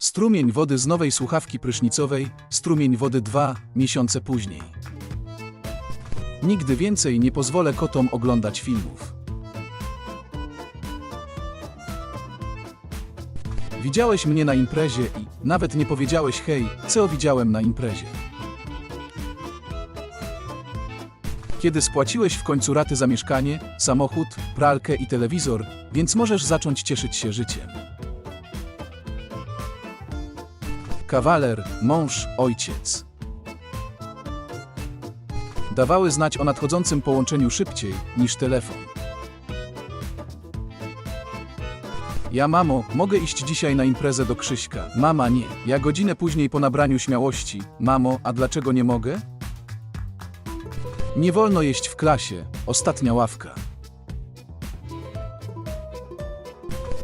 Strumień wody z nowej słuchawki prysznicowej, strumień wody dwa miesiące później. Nigdy więcej nie pozwolę kotom oglądać filmów. Widziałeś mnie na imprezie i nawet nie powiedziałeś hej, co widziałem na imprezie. Kiedy spłaciłeś w końcu raty za mieszkanie, samochód, pralkę i telewizor, więc możesz zacząć cieszyć się życiem. Kawaler, mąż, ojciec. Dawały znać o nadchodzącym połączeniu szybciej niż telefon. Ja, mamo, mogę iść dzisiaj na imprezę do Krzyśka. Mama, nie. Ja godzinę później po nabraniu śmiałości. Mamo, a dlaczego nie mogę? Nie wolno jeść w klasie. Ostatnia ławka.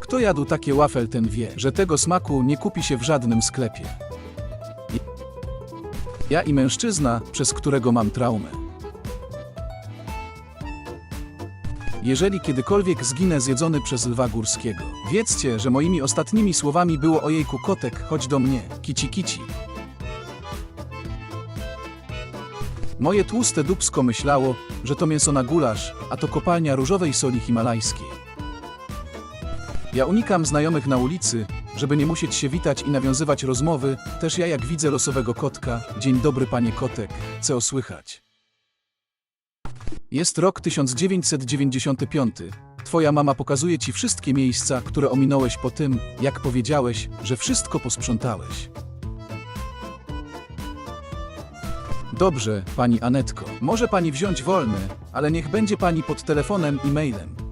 Kto jadł takie wafel, ten wie, że tego smaku nie kupi się w żadnym sklepie. Ja i mężczyzna, przez którego mam traumę. Jeżeli kiedykolwiek zginę zjedzony przez lwa górskiego, wiedzcie, że moimi ostatnimi słowami było ojejku kotek, chodź do mnie, kici kici. Moje tłuste dubsko myślało, że to mięso na gulasz, a to kopalnia różowej soli himalajskiej. Ja unikam znajomych na ulicy, żeby nie musieć się witać i nawiązywać rozmowy, też ja jak widzę losowego kotka, dzień dobry panie kotek, co słychać. Jest rok 1995. Twoja mama pokazuje ci wszystkie miejsca, które ominąłeś po tym, jak powiedziałeś, że wszystko posprzątałeś. Dobrze, pani Anetko. Może pani wziąć wolne, ale niech będzie pani pod telefonem i mailem.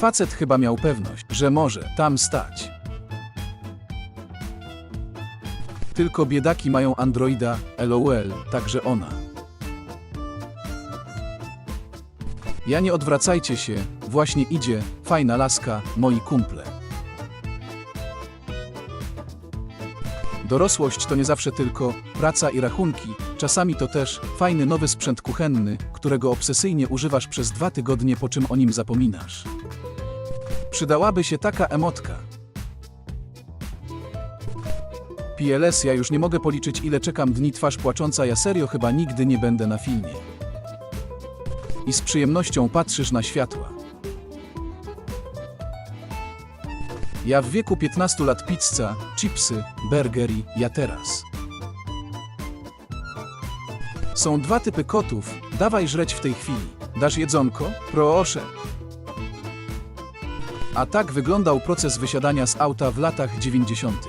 Facet chyba miał pewność, że może tam stać. Tylko biedaki mają Androida, LOL, także ona. Ja nie odwracajcie się, właśnie idzie, fajna laska, moi kumple. Dorosłość to nie zawsze tylko praca i rachunki, czasami to też fajny nowy sprzęt kuchenny, którego obsesyjnie używasz przez dwa tygodnie, po czym o nim zapominasz. Przydałaby się taka emotka. PLS, ja już nie mogę policzyć, ile czekam dni twarz płacząca, ja serio chyba nigdy nie będę na filmie. I z przyjemnością patrzysz na światła. Ja w wieku 15 lat pizza, chipsy, burgery, ja teraz. Są dwa typy kotów, dawaj żreć w tej chwili. Dasz jedzonko? Proszę. A tak wyglądał proces wysiadania z auta w latach 90.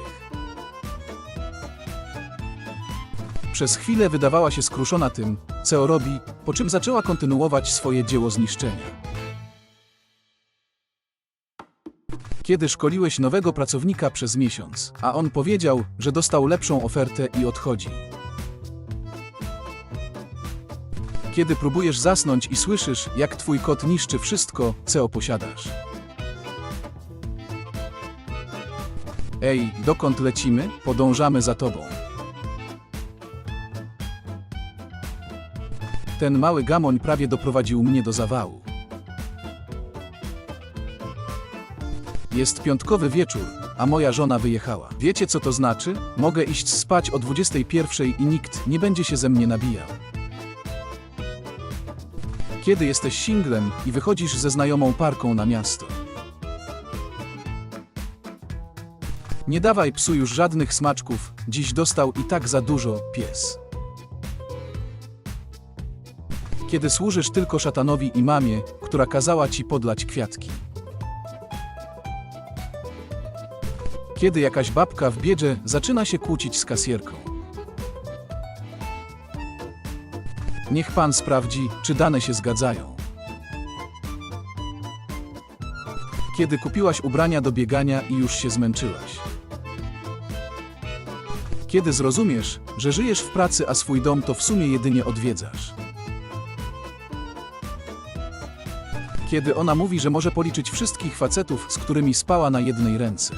Przez chwilę wydawała się skruszona tym, co robi, po czym zaczęła kontynuować swoje dzieło zniszczenia. Kiedy szkoliłeś nowego pracownika przez miesiąc, a on powiedział, że dostał lepszą ofertę i odchodzi. Kiedy próbujesz zasnąć i słyszysz, jak twój kot niszczy wszystko, co posiadasz. Ej, dokąd lecimy? Podążamy za tobą. Ten mały gamoń prawie doprowadził mnie do zawału. Jest piątkowy wieczór, a moja żona wyjechała. Wiecie co to znaczy? Mogę iść spać o 21 i nikt nie będzie się ze mnie nabijał. Kiedy jesteś singlem i wychodzisz ze znajomą parką na miasto. Nie dawaj psu już żadnych smaczków, dziś dostał i tak za dużo, pies. Kiedy służysz tylko szatanowi i mamie, która kazała ci podlać kwiatki. Kiedy jakaś babka w biedzie zaczyna się kłócić z kasjerką. Niech pan sprawdzi, czy dane się zgadzają. Kiedy kupiłaś ubrania do biegania i już się zmęczyłaś. Kiedy zrozumiesz, że żyjesz w pracy, a swój dom to w sumie jedynie odwiedzasz. Kiedy ona mówi, że może policzyć wszystkich facetów, z którymi spała na jednej ręce.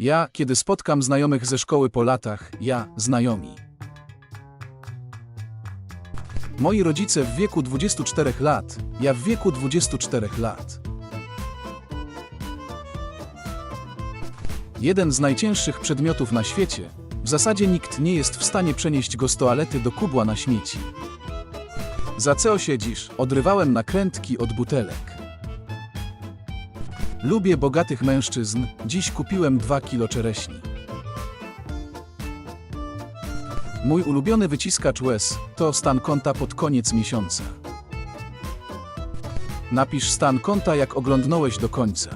Ja, kiedy spotkam znajomych ze szkoły po latach, ja, znajomi. Moi rodzice w wieku 24 lat, ja w wieku 24 lat. Jeden z najcięższych przedmiotów na świecie, w zasadzie nikt nie jest w stanie przenieść go z toalety do kubła na śmieci. Za co siedzisz? Odrywałem nakrętki od butelek. Lubię bogatych mężczyzn. Dziś kupiłem 2 kilo czereśni. Mój ulubiony wyciskacz łez to stan konta pod koniec miesiąca. Napisz stan konta jak oglądnąłeś do końca.